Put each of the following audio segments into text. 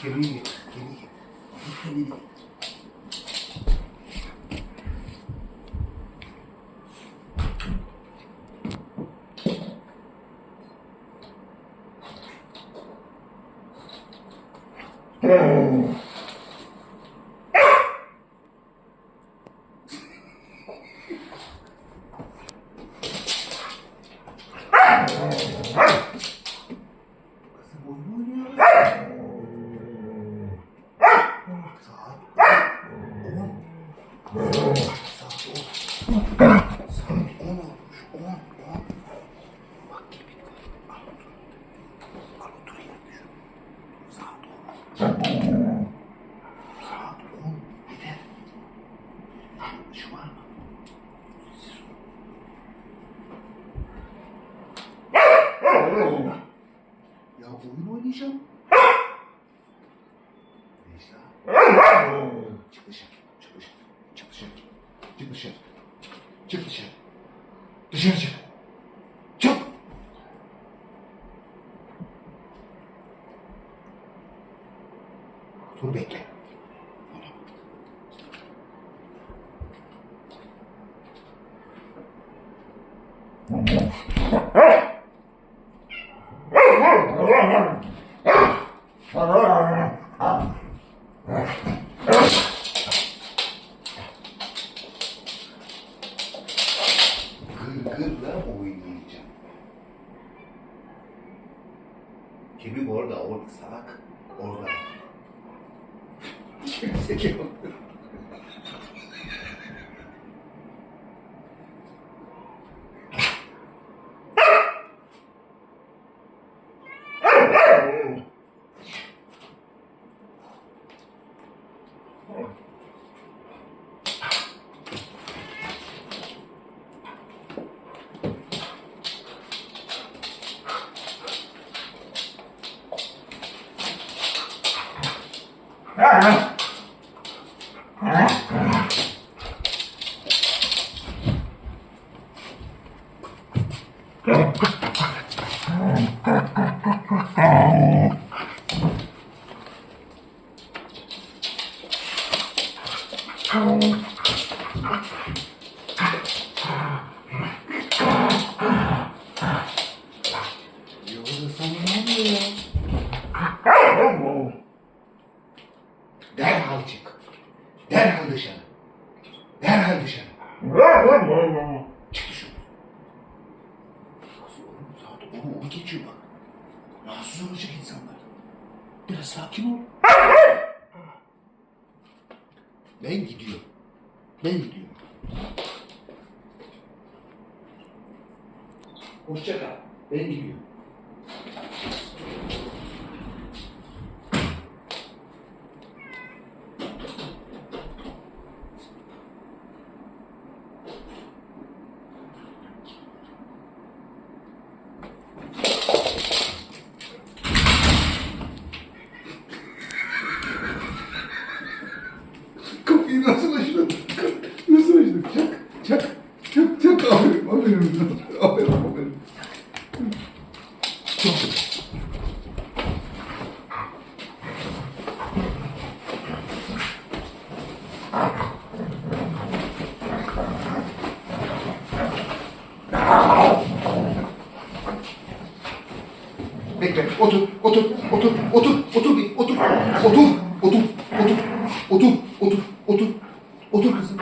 Querido, querido. Oh. Ya oyun oynayacağım. 違う違う。ちょっとそれでいけ。Orada, orada salak. Orada. Kimse yok. Derhal çık. Derhal dışarı. Derhal dışarı. Çık dışarı. Nasıl oğlum? Saat 10'u 10 geçiyor bak. Rahatsız olacak insanlar. Biraz sakin ol. Ben gidiyorum. Ben gidiyorum. Hoşça kal. Ben gidiyorum. Kapıyı nasıl açtın? Nasıl açtın? Çak, çak, çak, çak. Aferin, aferin. Aferin, aferin. Çok Bekle, otur, otur, otur, otur, otur, bir, otur, otur, otur, otur, otur, otur, otur, otur kızım,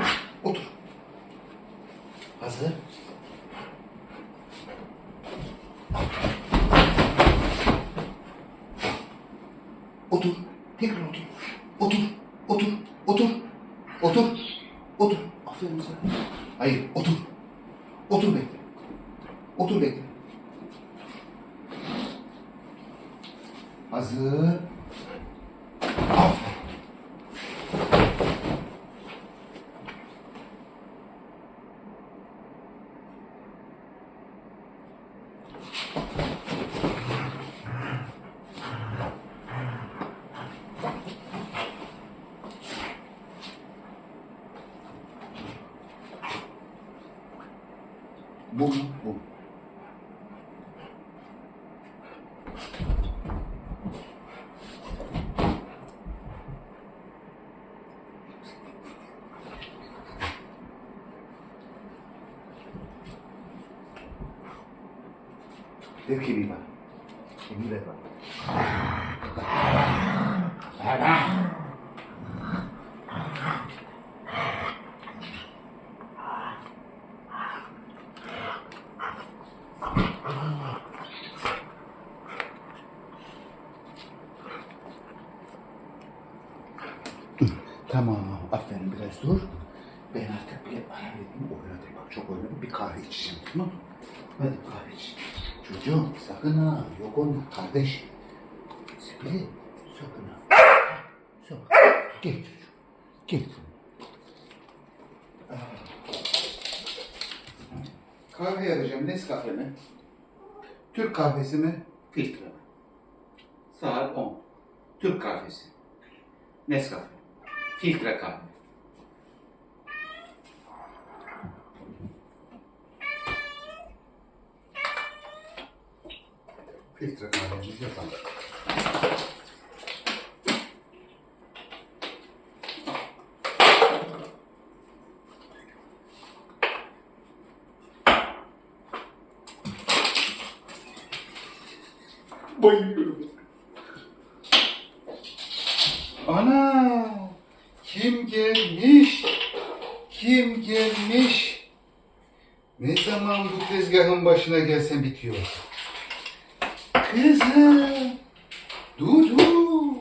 まず、Boom, boom. Kemiği ver bana. Tamam, aferin biraz dur. Ben artık bir ara dedim, oynadım. Bak çok oynadım, bir kahve içeceğim, tamam mı? Hadi kahve iç. Çocuğum sakın ha, yok olma kardeş. Sibili, sakın ha. Sakın. Gel çocuğum, gel. Ah. Kahve yapacağım, Nescafe mi? Türk kahvesi mi? Filtre mi? Saat 10. Türk kahvesi. Nescafe. Filtre kahve. Filtre kahvemizi yapalım. Bayılıyorum. Ana! Kim gelmiş? Kim gelmiş? Ne zaman bu tezgahın başına gelsem bitiyor. Kızım! Dudu!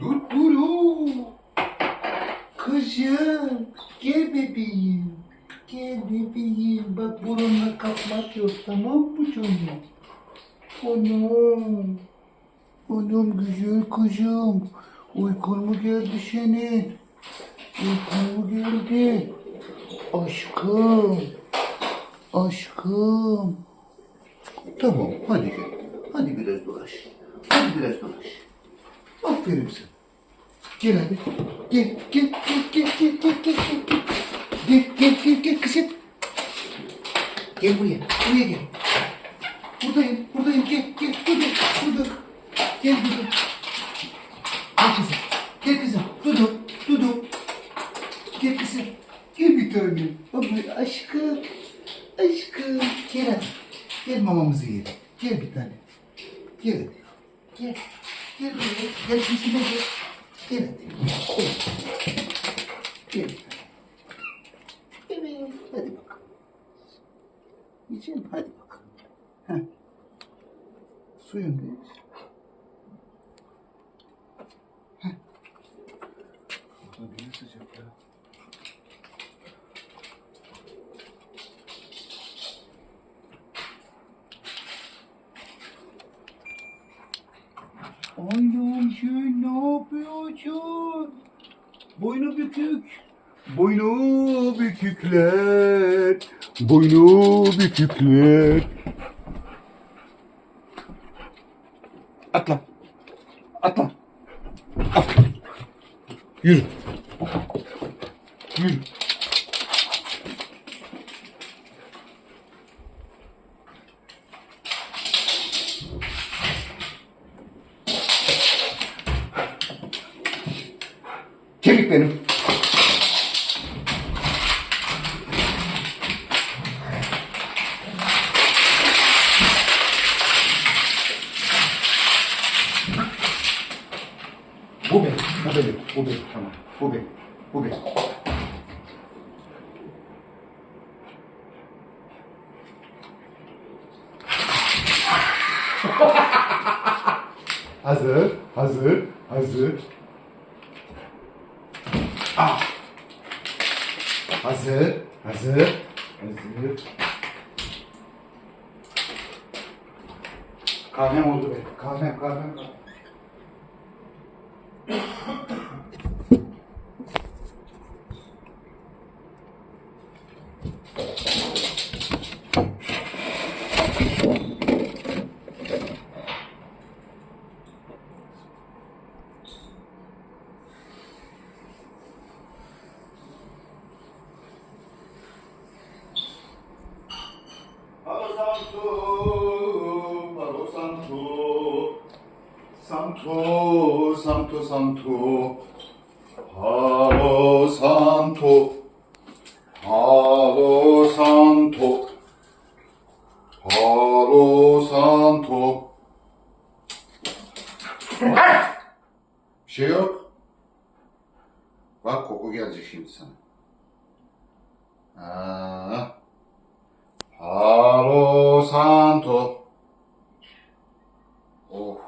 Duduru! Kızım! Gel bebeğim. Gel bebeğim. Bak burunla kapmak yok tamam mı canım? Anam. Anam güzel kızım. Uykun geldi senin? Uykun geldi? Aşkım. Aşkım. Tamam hadi gel. Hadi biraz dolaş. Hadi biraz dolaş. Aferin sana. Gel hadi. Gel gel gel gel gel gel gel gel. Gel gel gel gel kızım. Gel buraya. Buraya gel. Buradayım. Buradayım. Gel gel. Burada. Burada. Gel burada. Gel kızım. Gel kızım. Dudu. Dudu. Gel kızım. Gel bir tanem. Baba aşkım. Aşkım. Gel hadi. Gel mamamızı yiyelim. Gel bir tane. Gel hadi. Gel. Gel buraya. Gel bizimle gel. Gel hadi. Gel. Gel bir tane. Evet. Hadi bakalım. Yiyeceğim. Hadi bakalım. Heh. Suyun değil. Burada niye sıcak ya? Aynen sen ne yapıyorsun? Boynu bükük. Boynu bükükler. Boynu bükükler. Atla. Atla. Atla. Yürü. Yürü. Kemik benim. Bu benim, bu benim. Tamam, bu benim, bu benim. hazır, hazır, hazır. Ah. Hazır, hazır, hazır. Kahvem oldu be. Kahvem, kahvem, kahvem. Santo, Santo, Santo. Palo Santo. Palo Santo. Palo Santo. Bir şey yok. Bak koku gelecek şimdi sana. Ha. Palo Santo. Oh.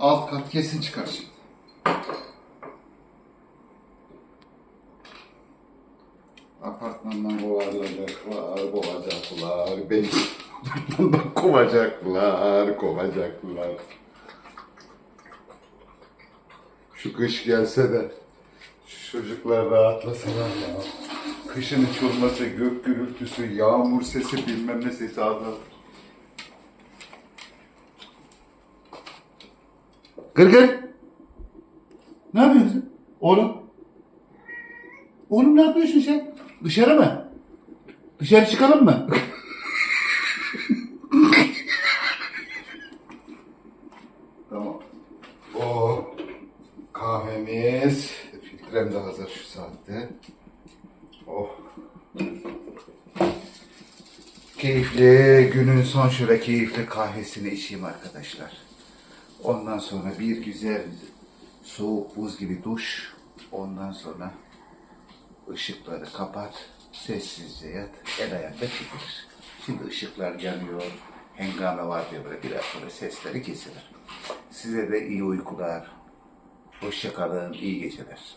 Alt kat kesin çıkar. Apartmandan kovarlayacaklar, kovacaklar. Beni apartmandan kovacaklar, kovacaklar. Şu kış gelse de şu çocuklar rahatlasalar ya. Kışın hiç gök gürültüsü, yağmur sesi bilmem ne sesi azal. Gırgır. Ne yapıyorsun? Oğlum. Oğlum ne yapıyorsun sen? Dışarı mı? Dışarı çıkalım mı? tamam. O kahvemiz. Filtrem de hazır şu saatte. Oh. Keyifli günün son şöyle keyifli kahvesini içeyim arkadaşlar. Ondan sonra bir güzel soğuk buz gibi duş. Ondan sonra ışıkları kapat, sessizce yat, el ayakta çekilir. Şimdi ışıklar yanıyor, hengame var diye böyle biraz sonra sesleri kesilir. Size de iyi uykular, hoşça kalın, iyi geceler.